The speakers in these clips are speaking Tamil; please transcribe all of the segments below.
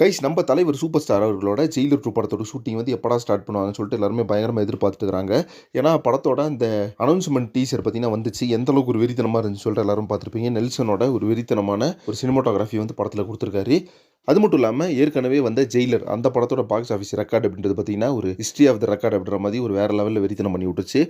கைஸ் நம்ம தலைவர் சூப்பர் ஸ்டார் அவர்களோட ஜெயிலர் டூ படத்தோட ஷூட்டிங் வந்து எப்படா ஸ்டார்ட் பண்ணுவாங்கன்னு சொல்லிட்டு எல்லாருமே பயங்கரமாக எதிர்பார்த்துட்டு இருக்காங்க ஏன்னா படத்தோட அந்த அனௌன்ஸ்மெண்ட் டீசர் பார்த்தீங்கன்னா வந்துச்சு. எந்த அளவுக்கு ஒரு வெறித்தனமாக இருந்துச்சு சொல்லிட்டு எல்லாரும் பார்த்துருப்பீங்க. நெல்சனோட ஒரு வெறித்தனமான ஒரு சினிமாட்டோகிராஃபி வந்து படத்தில் கொடுத்துருக்காரு. அது மட்டும் இல்லாமல் ஏற்கனவே வந்த ஜெயிலர் அந்த படத்தோட பாக்ஸ் ஆஃபீஸ் ரெக்கார்டு அப்படின்றது பார்த்தீங்கன்னா ஒரு ஹிஸ்ட்ரி ஆஃப் த ரெக்கார்டு அப்படின்ற மாதிரி ஒரு வேறு லெவலில் வெறித்தனம் பண்ணி விட்டுச்சு.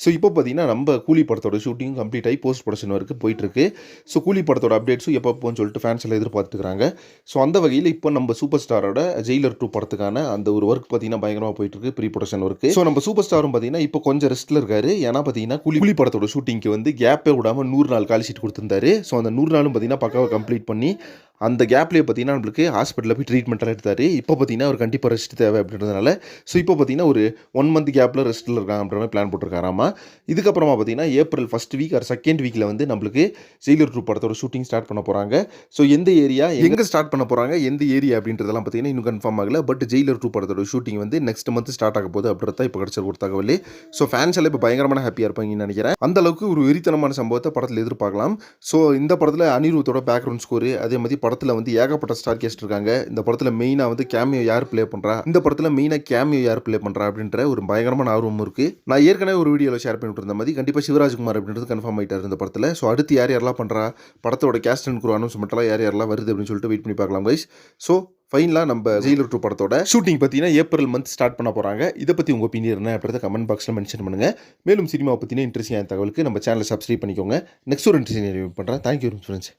ஸோ இப்போ பார்த்தீங்கன்னா நம்ம கூலி படத்தோட ஷூட்டிங் கம்ப்ளீட் ஆகி போஸ்ட் ப்ரொடக்ஷன் வரைக்கும் போயிட்டுருக்கு. ஸோ கூலி படத்தோட அப்டேட்ஸும் எப்போ எப்போன்னு சொல்லிட்டு ஃபேன்ஸ் எல்லாம் எதிர்பார்த்துக்கிறாங்க. ஸோ அந்த வகையில் இப்போ நம்ம சூப்பர் ஸ்டாரோட ஜெயிலர் டூ படத்துக்கான அந்த ஒரு ஒர்க் பார்த்தீங்கன்னா பயங்கரமாக போயிட்டுருக்கு ப்ரீ ப்ரொடக்ஷன் ஒர்க்கு ஸோ நம்ம சூப்பர் ஸ்டாரும் பார்த்தீங்கன்னா இப்போ கொஞ்சம் ரெஸ்ட்டில் இருக்காரு. ஏன்னா பார்த்தீங்கன்னா கூலி கூலி படத்தோட ஷூட்டிங்க்கு வந்து கேப்பே விடாமல் நூறு நாள் காலி ஷீட் கொடுத்துருந்தாரு. ஸோ அந்த நூறு நாளும் பார்த்தீங்கன்னா பக்காவை கம்ப்ளீட் பண்ணி அந்த கேப்லேயே பார்த்தீங்கன்னா நம்மளுக்கு ஹாஸ்பிட்டலில் போய் ட்ரீட்மெண்ட்லாம் எடுத்தார். இப்போ பார்த்தீங்கன்னா அவர் கண்டிப்பாக ரெஸ்ட் தேவை அப்படின்றதுனால ஸோ இப்போ பார்த்தீங்கன்னா ஒரு ஒன் மந்த் கேப்பில் ரெஸ்ட்டில் இருக்காங்க அப்படின்ற மாதிரி பிளான் போட்டிருக்காராமா இதுக்கப்புறமா பார்த்தீங்கன்னா April first week or second வீக்கில் வந்து நம்மளுக்கு ஜெயிலர் டூ படத்தோட ஷூட்டிங் ஸ்டார்ட் பண்ண போகிறாங்க ஸோ எந்த ஏரியா எங்கே ஸ்டார்ட் பண்ண போகிறாங்க எந்த ஏரியா அப்படின்றதெல்லாம் பார்த்தீங்கன்னா இன்னும் கன்ஃபார்ம் ஆகல. பட் ஜெயிலர் டூ படத்தோட ஷூட்டிங் வந்து நெக்ஸ்ட் மந்த் ஸ்டார்ட் ஆக போகுது அப்படின்றத இப்போ கிடச்ச ஒரு தகவல். ஸோ ஃபேன்ஸ் எல்லாம் இப்போ பயங்கரமான ஹாப்பியாக இருப்பாங்கன்னு நினைக்கிறேன். அந்த அளவுக்கு ஒரு வெறித்தனமான சம்பவத்தை படத்தில் எதிர்பார்க்கலாம். ஸோ இந்த படத்தில் அனிருத்தோட பேக்ரவுண்ட் ஸ்கோர் அதே மாதிரி படத்தில் வந்து ஏகப்பட்ட ஸ்டார் கேஸ்ட் இருக்காங்க. இந்த படத்தில் மெயினாக வந்து கேமியோ யார் ப்ளே பண்ணுறா இந்த படத்தில் மெயினாக கேமியோ யார் ப்ளே பண்ணுறா அப்படின்ற ஒரு பயங்கரமான ஆர்வம் இருக்குது நான் ஏற்கனவே ஒரு வீடியோவில் ஷேர் பண்ணிட்டு இருந்த மாதிரி கண்டிப்பாக சிவராஜ்குமார் அப்படின்றது கன்ஃபார்ம் ஆகிட்டார் இந்த படத்தில். ஸோ அடுத்து யார் யாரெல்லாம் பண்ணுறா படத்தோட கேஸ்ட் அண்ட் குரூ அனௌன்ஸ்மெண்ட்லாம் யார் யாரெல்லாம் வருது அப்படின்னு சொல்லிட்டு வெயிட் பண்ணி பார்க்கலாம் கைஸ் ஸோ ஃபைனலாக நம்ம ஜெயிலர் டூ படத்தோட ஷூட்டிங் பார்த்தீங்கன்னா ஏப்ரல் மந்த் ஸ்டார்ட் பண்ண போகிறாங்க இதை பற்றி உங்கள் ஒப்பீனியன் என்ன அப்படின்றத கமெண்ட் பாக்ஸில் மென்ஷன் பண்ணுங்கள் மேலும் சினிமாவை பற்றின இன்ட்ரெஸ்டிங்கான தகவலுக்கு நம்ம சேனலை சப்ஸ்கிரைப் பண்ணிக்கோங்க. நெக்ஸ்ட் ஒரு இன்ட்ரெஸ்டிங் பண்ணுறேன் தேங்க்யூ ஃப்ரெண்ட்ஸ்